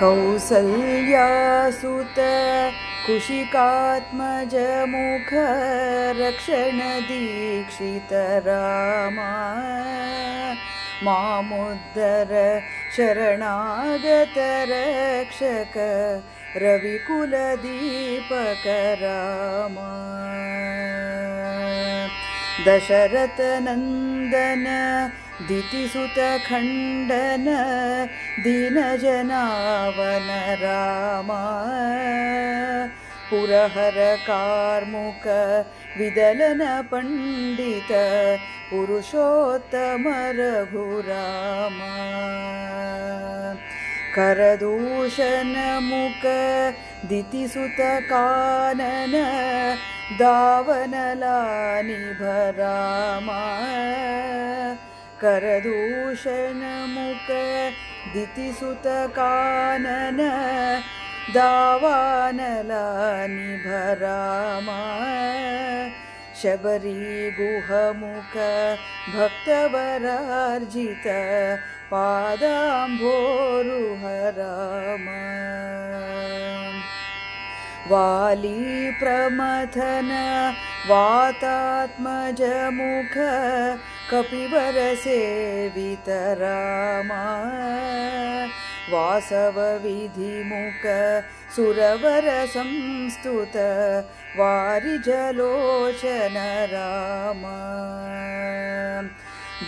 कौसल्यासुत कुशिकात्मजमुखरक्षणदीक्षितरामा। मामुद्धर शरणागतरक्षक रविकुलदीपकरामा दशरथनन्दन दितिसुतखण्डन दीनजनावन रामा। पुरहरकार्मुक विदलन पण्डित पुरुषोत्तमरघुरामा करदूषणमुख दितिसुतकानन दावनलानिभरामा करदूषणमुख दितिसुतकानन दावानलानिभरामा शबरीगुहमुख भक्तवरार्जित पादाम्भोरुहरामा। वालीप्रमथन वातात्मजमुख कपिवरसेवितरामा वासवविधिमुख सुरवरसंस्तुत वारिजलोचन रामा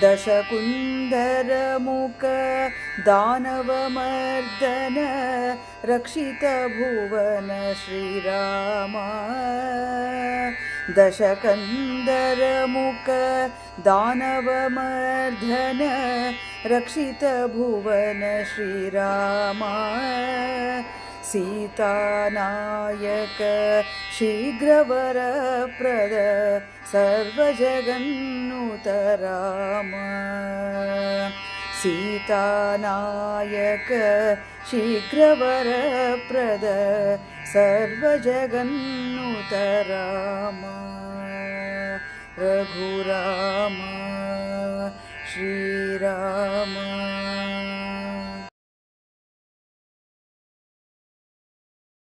दशकुन्दरमुख दानवमर्दन रक्षितभुवन श्रीरामा। दशकन्दरमुख दानवमर्दन रक्षितभुवन श्रीरामा। सीतानायक शीघ्रवरप्रद सर्वजगन्नुतरामा। सीतानायक शीघ्रवरप्रद सर्वजगन्नुतरामा। रघुरामा श्रीरामा